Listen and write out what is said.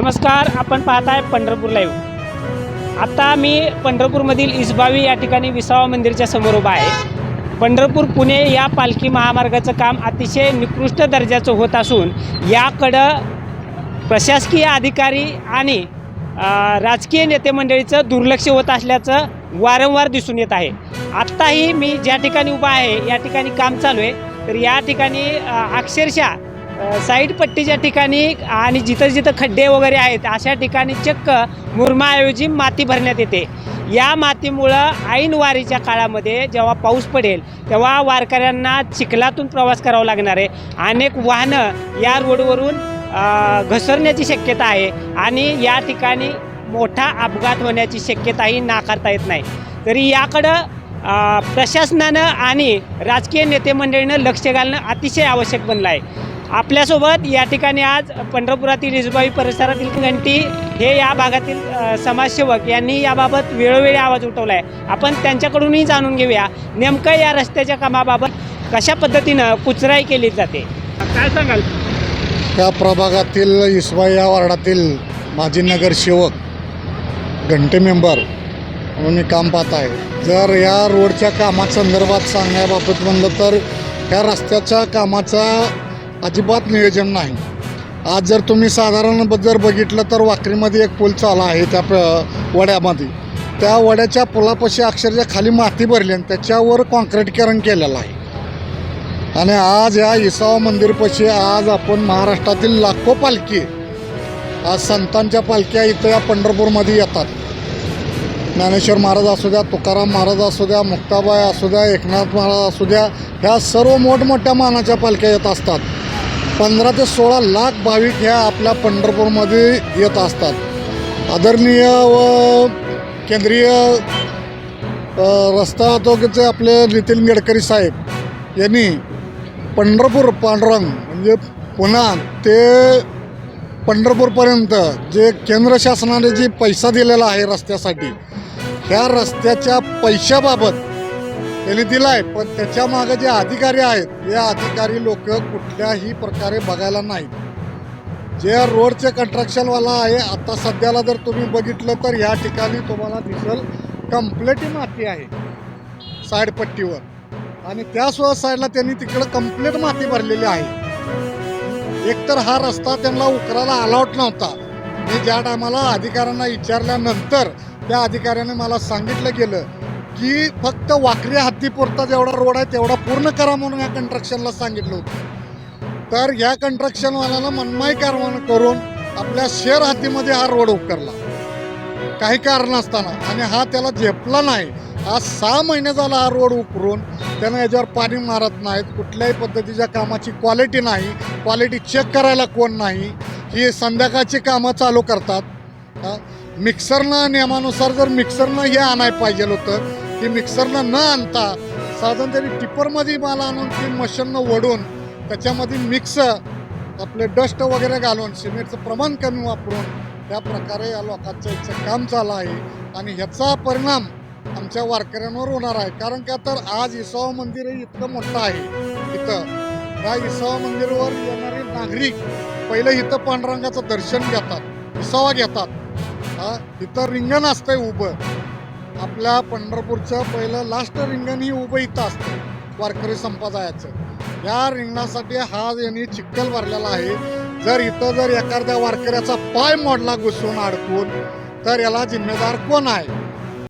नमस्कार आपण पाहताय पंढरपूर लाईव्ह आता मी पंढरपूरमधील इसबावी या ठिकाणी विसावा मंदिरच्या समोर उभा आहे. पंढरपूर पुणे या पालखी महामार्गाचं काम अतिशय निकृष्ट दर्जाचं होत असून याकडं प्रशासकीय अधिकारी आणि राजकीय नेते मंडळीचं दुर्लक्ष होत असल्याचं वारंवार दिसून येत आहे. आत्ताही मी ज्या ठिकाणी उभा आहे या ठिकाणी काम चालू आहे. तर या ठिकाणी अक्षरशः साईड पट्टीच्या ठिकाणी आणि जिथं जिथं खड्डे वगैरे आहेत अशा ठिकाणी चक्क मुरमाऐवजी माती भरण्यात येते. या मातीमुळं ऐन वारीच्या काळामध्ये जेव्हा पाऊस पडेल तेव्हा वारकऱ्यांना चिखलातून प्रवास करावा लागणार आहे. अनेक वाहनं या रोडवरून घसरण्याची शक्यता आहे आणि या ठिकाणी मोठा अपघात होण्याची शक्यताही नाकारता येत नाही. तरी याकडं प्रशासनानं आणि राजकीय नेते मंडळीनं लक्ष घालणं अतिशय आवश्यक बनलं आहे. आपल्यासोबत या ठिकाणी आज पंढरपुरातील इजबाई परिसरातील घंटी हे या भागातील समाजसेवक यांनी याबाबत वेळोवेळी आवाज उठवला आहे आपण त्यांच्याकडूनही जाणून घेऊया. नेमकं या रस्त्याच्या कामाबाबत कशा पद्धतीनं कुचराई केली जाते? काय सांगाल? त्या प्रभागातील इसबाई या वार्डातील माजी नगरसेवक घंटे मेंबर म्हणून मी काम पाहत आहे. जर या रोडच्या कामासंदर्भात सांगण्याबाबत म्हणलं तर ह्या रस्त्याच्या कामाचा अजिबात नियोजन नाही. आज जर तुम्ही साधारण जर बघितलं तर वाकरीमध्ये एक पूल चाला आहे त्या वड्यामध्ये. त्या वड्याच्या पुलापाशी अक्षरशः खाली माती भरली आणि त्याच्यावर कॉन्क्रीटकरण केलेलं आहे. आणि आज या इसावा मंदिरपाशी आज आपण महाराष्ट्रातील लाखो पालखी आज संतांच्या पालख्या इथं या पंढरपूरमध्ये येतात. ज्ञानेश्वर महाराज असू द्या तुकाराम महाराज असू द्या मुक्ताबाई असू द्या एकनाथ महाराज असू द्या ह्या सर्व मोठमोठ्या मानाच्या पालख्या येत असतात. पंधरा ते सोळा लाख भाविक ह्या आपल्या पंढरपूरमध्ये येत असतात. आदरणीय व केंद्रीय रस्ता वाहतुकीचे आपले नितीन गडकरी साहेब यांनी पंढरपूर पांडुरंग म्हणजे पुन्हा ते पंढरपूरपर्यंत जे केंद्र शासनाने जी पैसा दिलेला आहे रस्त्यासाठी ह्या रस्त्याच्या पैशाबाबत त्यांनी दिलाय आहे पण त्याच्यामागे जे अधिकारी आहेत हे अधिकारी लोक कुठल्याही प्रकारे बघायला नाहीत. जे रोडचे कंट्रक्शनवाला आहे आता सध्याला जर तुम्ही बघितलं तर ह्या ठिकाणी तुम्हाला दिसेल कम्प्लेटी माती आहे साईडपट्टीवर आणि त्यासोबत साईडला त्यांनी तिकडं कम्प्लेट माती भरलेली आहे. एकतर हा रस्ता त्यांना उकरायला अलाउट नव्हता. मी ज्या टायमाला अधिकाऱ्यांना विचारल्यानंतर त्या अधिकाऱ्याने मला सांगितलं गेलं की फक्त वाकरी हद्दीपुरता जेवढा रोड आहे तेवढा पूर्ण करा म्हणून या कंट्रक्शनला सांगितलं होतं. तर या कंट्रक्शनवाल्याला मनमाई कारवाई करून आपल्या शहर हद्दीमध्ये हा रोड उकरला. काही कारण असताना आणि हा त्याला झेपला नाही. आज सहा महिने झाला हा रोड उकरून त्यानं याच्यावर पाणी मारत नाहीत. कुठल्याही पद्धतीच्या कामाची क्वालिटी नाही. क्वालिटी चेक करायला कोण नाही. ही संध्याकाळची कामं चालू करतात. हां. मिक्सरनं नियमानुसार जर मिक्सरनं हे आणायला पाहिजे होतं की मिक्सरनं न आणता साधारण तरी टिपरमध्ये माल आणून ती मशीननं वडून त्याच्यामध्ये मिक्स आपले डस्ट वगैरे घालून सिमेंटचं प्रमाण कमी वापरून त्या प्रकारे या लोकांचं इथचं काम चालू आहे. आणि ह्याचा परिणाम आमच्या वारकऱ्यांवर होणार आहे. कारण का तर आज इसाव मंदिर हे इतकं मोठं आहे. इथं त्या इसाव मंदिरवर येणारे नागरिक पहिलं इथं पांडुरंगाचं दर्शन घेतात इसावा घेतात. हा इथं रिंगण असतंय उभं. आपल्या पंढरपूरचं पहिलं लास्ट रिंगण ही उभं इथं असतं वारकरी संप्रदायाचं. या रिंगणासाठी हा यांनी चिक्कल भरलेला आहे. जर इथं जर एखाद्या वारकऱ्याचा पाय मोडला घुसून अडकून तर याला जिम्मेदार कोण आहे?